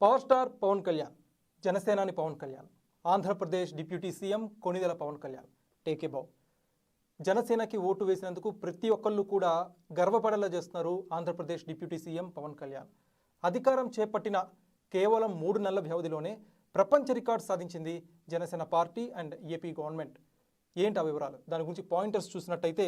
Power star Pawan Kalyan Janasenani Pawan Kalyan Andhra Pradesh deputy CM Konidela Pawan Kalyan take a bow జనసేనకి vote వేసినందుకు ప్రతి ఒక్కళ్ళు కూడా గర్వపడేలా చేస్తున్నారు ఆంధ్రప్రదేశ్ డిప్యూటీ సీఎం పవన్ కళ్యాణ్. అధికారం చేపట్టిన కేవలం మూడు నెలల వ్యవధిలోనే ప్రపంచ రికార్డు సాధించింది Janasena party and AP government. ఏంటి ఆ వివరాలు? దాని గురించి పాయింటర్స్ చూసినట్టయితే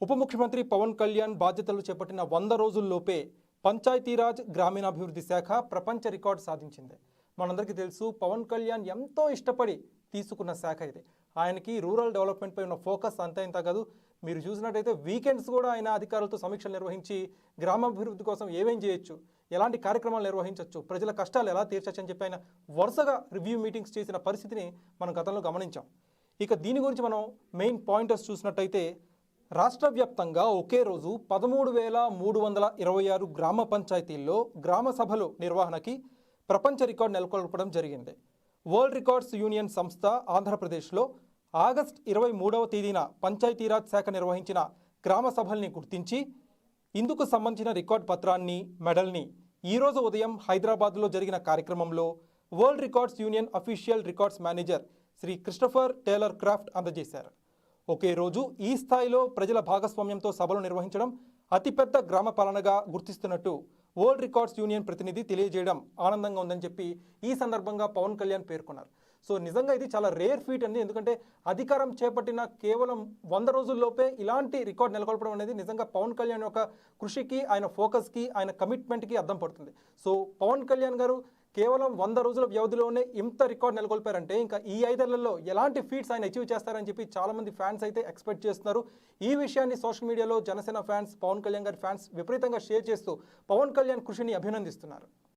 ఉప ముఖ్యమంత్రి పవన్ కళ్యాణ్ బాధ్యతలు చేపట్టిన వంద రోజుల్లోపే పంచాయతీరాజ్ గ్రామీణాభివృద్ధి శాఖ ప్రపంచ రికార్డు సాధించింది. మనందరికీ తెలుసు పవన్ కళ్యాణ్ ఎంతో ఇష్టపడి తీసుకున్న శాఖ ఇది. ఆయనకి రూరల్ డెవలప్మెంట్పై ఉన్న ఫోకస్ అంత ఇంత కాదు మీరు చూసినట్టయితే వీకెండ్స్ కూడా ఆయన అధికారులతో సమీక్షలు నిర్వహించి గ్రామాభివృద్ధి కోసం ఏమేం చేయొచ్చు ఎలాంటి కార్యక్రమాలు నిర్వహించవచ్చు ప్రజల కష్టాలు ఎలా తీర్చచ్చు అని చెప్పి ఆయన వరుసగా రివ్యూ మీటింగ్స్ చేసిన పరిస్థితిని మనం గతంలో గమనించాం. ఇక దీని గురించి మనం మెయిన్ పాయింటర్స్ చూసినట్టయితే రాష్ట్ర వ్యాప్తంగా ఒకే రోజు పదమూడు వేల మూడు వందల ఇరవై ఆరు గ్రామ పంచాయతీల్లో గ్రామ సభలు నిర్వహణకి ప్రపంచ రికార్డు నెలకొల్పడం జరిగింది. వరల్డ్ రికార్డ్స్ యూనియన్ సంస్థ ఆంధ్రప్రదేశ్లో ఆగస్ట్ ఇరవై మూడవ తేదీన పంచాయతీరాజ్ శాఖ నిర్వహించిన గ్రామ సభల్ని గుర్తించి ఇందుకు సంబంధించిన రికార్డ్ పత్రాన్ని మెడల్ని ఈరోజు ఉదయం హైదరాబాద్లో జరిగిన కార్యక్రమంలో world records union official records manager Shri Christopher Taylor Craft అందజేశారు. ఒకే రోజు ఈ స్థాయిలో ప్రజల భాగస్వామ్యంతో సభలు నిర్వహించడం అతిపెద్ద గ్రామ పాలనగా గుర్తిస్తున్నట్టు వరల్డ్ రికార్డ్స్ యూనియన్ ప్రతినిధి తెలియజేయడం ఆనందంగా ఉందని చెప్పి ఈ సందర్భంగా పవన్ కళ్యాణ్ పేర్కొన్నారు. సో నిజంగా ఇది చాలా రేర్ ఫీట్ అండి. ఎందుకంటే అధికారం చేపట్టిన కేవలం వంద రోజుల్లోపే ఇలాంటి రికార్డ్ నెలకొల్పడం అనేది నిజంగా పవన్ కళ్యాణ్ యొక్క కృషికి ఆయన ఫోకస్కి ఆయన కమిట్మెంట్కి అర్థం పడుతుంది. సో పవన్ కళ్యాణ్ గారు కేవలం వంద రోజుల వ్యవధిలోనే ఇంత రికార్డ్ నెలకొల్పారంటే ఇంకా ఈ ఐదేళ్ళలో ఎలాంటి ఫీట్స్ ఆయన అచీవ్ చేస్తారని చెప్పి చాలామంది ఫ్యాన్స్ అయితే ఎక్స్పెక్ట్ చేస్తున్నారు. ఈ విషయాన్ని సోషల్ మీడియాలో జనసేన ఫ్యాన్స్ పవన్ కళ్యాణ్ గారి ఫ్యాన్స్ విపరీతంగా షేర్ చేస్తూ పవన్ కళ్యాణ్ కృషిని అభినందిస్తున్నారు.